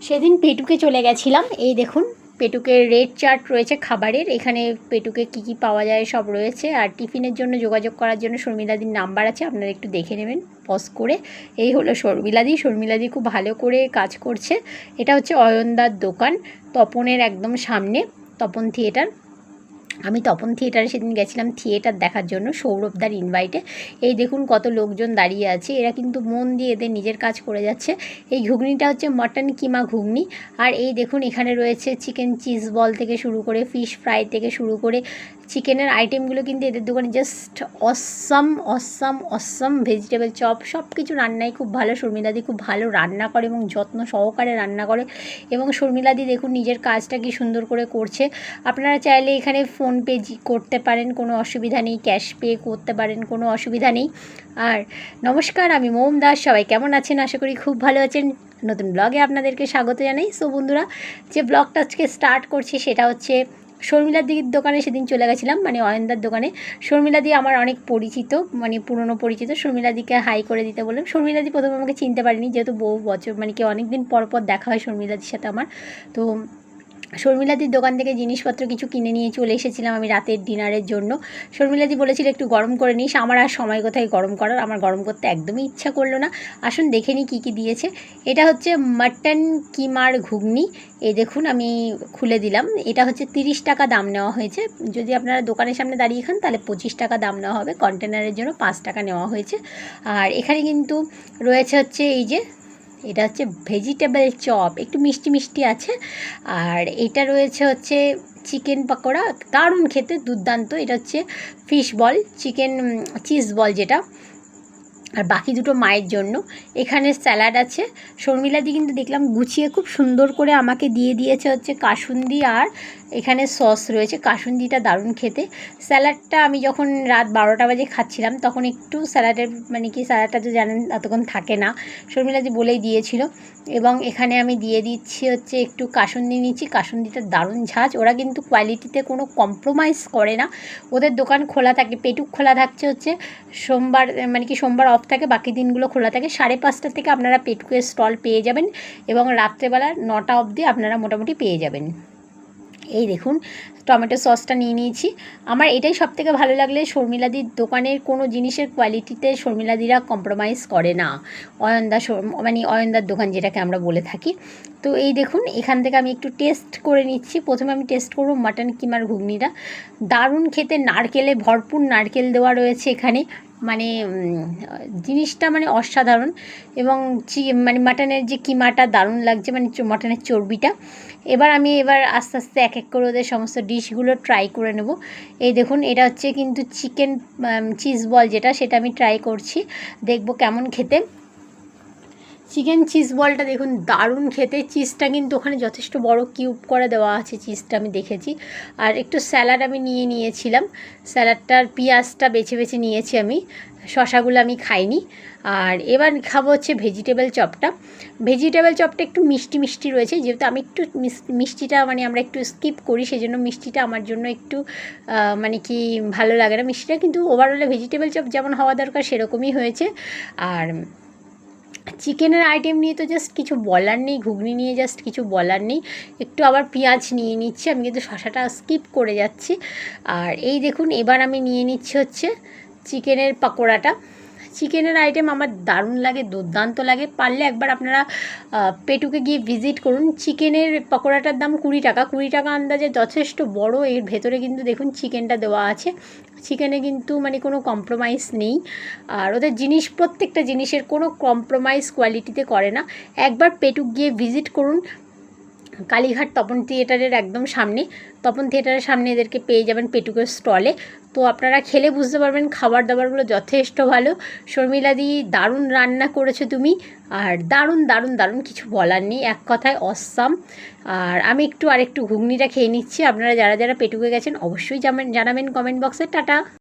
সেদিন পেটুকে চলে গেছিলাম। এই দেখুন পেটুকের রেড চার্ট রয়েছে খাবারের। এখানে পেটুকে কি কি পাওয়া যায় সব রয়েছে। আর টিফিনের জন্য যোগাযোগ করার জন্য শর্মিলাদির নাম্বার আছে, আপনারা একটু দেখে নেবেন, পজ করে। এই হলো শর্মিলাদি। শর্মিলাদি খুব ভালো করে কাজ করছে। এটা হচ্ছে অয়নদার দোকান, তপনের একদম সামনে, তপন থিয়েটার। আমি তপন থিয়েটারে সেদিন গেছিলাম থিয়েটার দেখার জন্য সৌরভদার ইনভাইটে এই দেখুন কত লোকজন দাঁড়িয়ে আছে, এরা কিন্তু মন দিয়ে এদের নিজের কাজ করে যাচ্ছে। এই ঘুগনিটা হচ্ছে মটন কিমা ঘুগনি। আর এই দেখুন এখানে রয়েছে চিকেন চিজ বল থেকে শুরু করে ফিশ ফ্রাই থেকে শুরু করে চিকেনের আইটেমগুলো কিন্তু এদের দোকানে just awesome awesome awesome vegetable chop সব কিছু রান্নাই খুব ভালো। শর্মিলাদি খুব ভালো রান্না করে এবং যত্ন সহকারে রান্না করে। এবং শর্মিলাদি দেখুন নিজের কাজটা কি সুন্দর করে করছে। আপনারা চাইলে এখানে ফোনপে করতে পারেন, কোনো অসুবিধা নেই। ক্যাশ পে করতে পারেন, কোনো অসুবিধা নেই। আর নমস্কার, আমি মোম দাস। সবাই কেমন আছেন? আশা করি খুব ভালো আছেন। নতুন ব্লগে আপনাদেরকে স্বাগত জানাই। সো বন্ধুরা, যে ব্লগটা আজকে স্টার্ট করছি সেটা হচ্ছে শর্মিলা দিদির দোকানে সেদিন চলে গেছিলাম মানে অয়নদার দোকানে। শর্মিলা দি আমার অনেক পরিচিত মানে পুরনো পরিচিত। শর্মিলা দিকে হাই করে দিতে বললাম। শর্মিলা দি প্রথমে আমাকে চিনতে পারিনি, যেহেতু বহু বছর মানে কি অনেক দিন পর পর দেখা হয় শর্মিলা শর্মিলাদির সাথে আমার। তো শর্মিলাদির দোকান থেকে জিনিসপত্র কিছু কিনে নিয়ে চলে এসেছিলাম আমি রাতের ডিনারের জন্য। শর্মিলাদি বলেছিল, একটু গরম করে নিস, আমার আর সময় কোথায় গরম করার? আমার গরম করতে একদমই ইচ্ছা করল না। আসুন দেখে নিই কী কী দিয়েছে। এটা হচ্ছে মাটন কিমার ঘুগনি। এই দেখুন, আমি খুলে দিলাম। এটা হচ্ছে তিরিশ টাকা দাম নেওয়া হয়েছে। যদি আপনারা দোকানের সামনে দাঁড়িয়ে খান, তাহলে পঁচিশ টাকা দাম নেওয়া হবে। কন্টেনারের জন্য পাঁচ টাকা নেওয়া হয়েছে। আর এখানে কিন্তু রয়েছে হচ্ছে এই যে এটা হচ্ছে ভেজিটেবল চপ একটু মিষ্টি মিষ্টি আছে। আর এটা রয়েছে হচ্ছে চিকেন পাকোড়া, দারুণ খেতে, দুর্দান্ত। এটা হচ্ছে fish ball chicken cheese ball যেটা। আর বাকি দুটো মায়ের জন্য। এখানে স্যালাড আছে। শর্মিলাদি কিন্তু দেখলাম গুছিয়ে খুব সুন্দর করে আমাকে দিয়ে দিয়েছে হচ্ছে কাসুন্দি আর এখানে সস রয়েছে, কাসুন্দিটা দারুণ খেতে। স্যালাডটা আমি যখন রাত বারোটা বাজে খাচ্ছিলাম, তখন একটু স্যালাডের মানে কি স্যালাডটা তো জানেন এতক্ষণ থাকে না। শর্মিলাদি বলেই দিয়েছিল। এবং এখানে আমি দিয়ে দিচ্ছি হচ্ছে একটু কাসুন্দি নিচ্ছি কাসুন্দিটা দারুণ ঝাঁজ। ওরা কিন্তু কোয়ালিটিতে কোনো কম্প্রোমাইজ করে না। ওদের দোকান খোলা থাকে, পেটুক খোলা থাকছে হচ্ছে সোমবার মানে কি সোমবার অফ থাকে, বাকি দিনগুলো খোলা থাকে। সাড়ে পাঁচটা থেকে আপনারা পেটুকের স্টল পেয়ে যাবেন এবং রাত্রেবেলা নটা অবধি আপনারা মোটামুটি পেয়ে যাবেন। এই দেখুন, টমেটো সসটা নিয়ে নিয়েছি। আমার এটাই সব থেকে ভালো লাগলে শর্মিলাদির দোকানের কোনো জিনিসের কোয়ালিটিতে শর্মিলাদিরা কম্প্রোমাইজ করে না। অয়নদা মানে অয়নদার দোকান যেটাকে আমরা বলে থাকি। তো এই দেখুন, এখান থেকে আমি একটু টেস্ট করে নিচ্ছি। প্রথমে আমি টেস্ট করব মাটন কিমার ঘুগনিটা। দারুণ খেতে, নারকেলে, ভরপুর নারকেল দেওয়া রয়েছে এখানে। মানে জিনিসটা মানে অসাধারণ এবং চি মানে মাটনের যে কিমাটা দারুণ লাগছে মানে মাটনের চর্বিটা। এবার আমি এবার আস্তে আস্তে এক এক করে ওদের সমস্ত ডিশগুলো ট্রাই করে নেব। এই দেখুন, এটা হচ্ছে কিন্তু চিকেন চিজ বল যেটা, সেটা আমি ট্রাই করছি। দেখব কেমন খেতে। চিকেন চিজ বলটা দেখুন দারুণ খেতে। চিজটা কিন্তু ওখানে যথেষ্ট বড় কিউব করে দেওয়া আছে, চিজটা আমি দেখেছি। আর একটু স্যালাড আমি নিয়ে নিয়েছিলাম। স্যালাডটার পেঁয়াজটা বেছে বেছে নিয়েছি আমি। শশাগুলো আমি খাইনি। আর এবার খাব হচ্ছে ভেজিটেবল চপটা। ভেজিটেবল চপটা একটু মিষ্টি মিষ্টি রয়েছে, যেহেতু আমি একটু মিষ্টিটা মানে আমরা একটু স্কিপ করি সেই জন্য মিষ্টিটা আমার জন্য একটু মানে কি ভালো লাগে না মিষ্টিটা। কিন্তু ওভারঅলে ভেজিটেবল চপ যেমন হওয়া দরকার সেরকমই হয়েছে। আর চিকেনের আইটেম নিয়ে তো জাস্ট কিছু বলার নেই, ঘুগনি নিয়ে জাস্ট কিছু বলার নেই। একটু আবার পেঁয়াজ নিয়ে নিচ্ছি, আমি কিন্তু শশাটা স্কিপ করে যাচ্ছি। আর এই দেখুন, এবার আমি নিয়ে নিচ্ছি হচ্ছে চিকেনের পকোড়াটা। চিকেনের আইটেম আমার দারুণ লাগে, দুর্দান্ত লাগে। পারলে একবার আপনারা পেটুকে গিয়ে ভিজিট করুন। চিকেনের পকোড়াটার দাম কুড়ি টাকা। কুড়ি টাকা আন্দাজে যথেষ্ট বড়। এর ভেতরে কিন্তু দেখুন চিকেনটা দেওয়া আছে। চিকেনে কিন্তু মানে কোনো কম্প্রোমাইজ নেই। আর ওদের জিনিস, প্রত্যেকটা জিনিসের কোনো কম্প্রোমাইজ কোয়ালিটিতে করে না। একবার পেটুক গিয়ে ভিজিট করুন। কালীঘাট তপন থিয়েটারের একদম সামনে। তপন থিয়েটারের সামনে এদেরকে পেয়ে যাবেন পেটুকের স্টলে তো আপনারা খেলে বুঝতে পারবেন খাবার দাবারগুলো যথেষ্ট ভালো। শর্মিলাদি দারুণ রান্না করেছ তুমি। আর দারুণ দারুণ দারুণ কিছু বলার নেই। এক কথায় অসাম আর আমি একটু আরেকটু ঘুগনিটা খেয়ে নিচ্ছি। আপনারা যারা যারা পেটুকে গেছেন অবশ্যই জানাবেন কমেন্ট বক্সে টাটা!